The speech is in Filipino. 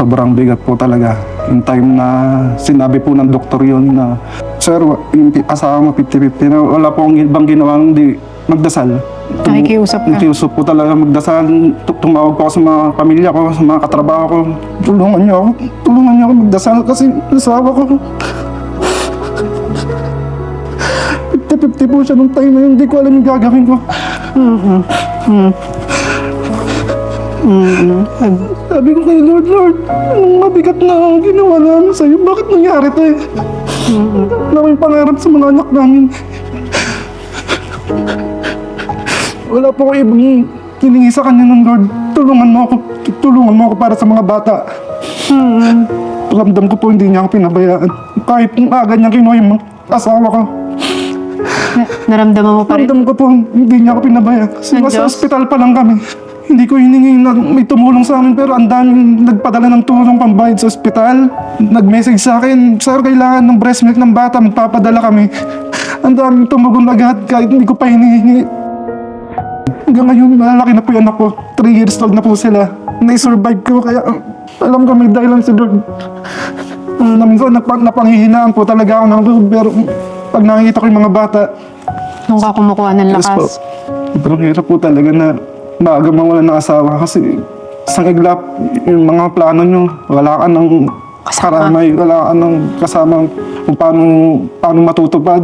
sobrang bigat po talaga. Yung time na sinabi po ng doktor yun na, Sir, yung asawa mo 50-50 na wala po akong ibang ginawa hindi magdasal. Nakikiusap ka. Nakikiusap po talaga magdasal. Tu- Tumawag po ako sa mga pamilya ko, sa mga katrabaho ko. Tulungan niyo ako. Tulungan niyo ako magdasal kasi asawa ko. 50-50 po siya nung time na yun. Hindi ko alam yung gagawin ko. Sabi ko kay Lord, Lord, anong mabigat na ginawa namin sa'yo? Bakit nangyari to eh? Wala kaming pangarap sa mga anak namin. Wala po ko ibang kiningi sa kanya ng Lord. Tulungan mo ako. Tulungan mo ako para sa mga bata. Ramdam ko po hindi niya ako pinabayaan. Kahit kung aga niya kinuha yung mga asawa ko. Naramdaman mo pa rin? Ramdam ko po hindi niya ako pinabayaan. Kasi Ng nasa Diyos? ospital pa lang kami. Hindi ko hiningi na may tumulong sa amin pero ang daming nagpadala ng tulong pambayad sa ospital. Nag-message sa akin, Sir, kailangan ng breast milk ng bata, magpapadala kami. Ang daming tumugon agad kahit hindi ko pa hinihingi. Hanggang ngayon, malalaki na po yung anak ko. 3 years old na po sila. Na-survive ko kaya uh, alam ko may dahilan si Lord. Um, na minsan nap napanghihinaan po talaga ako ng Lord pero pag nakikita ko yung mga bata, Nung ka kumukuha ng Yes po. lakas. Sobrang hirap po talaga na maaga mawala ng asawa kasi isang iglap, yung mga plano nyo, wala ka ng Kasama. karamay, wala ka ng kasama kung paano, paano matutupad.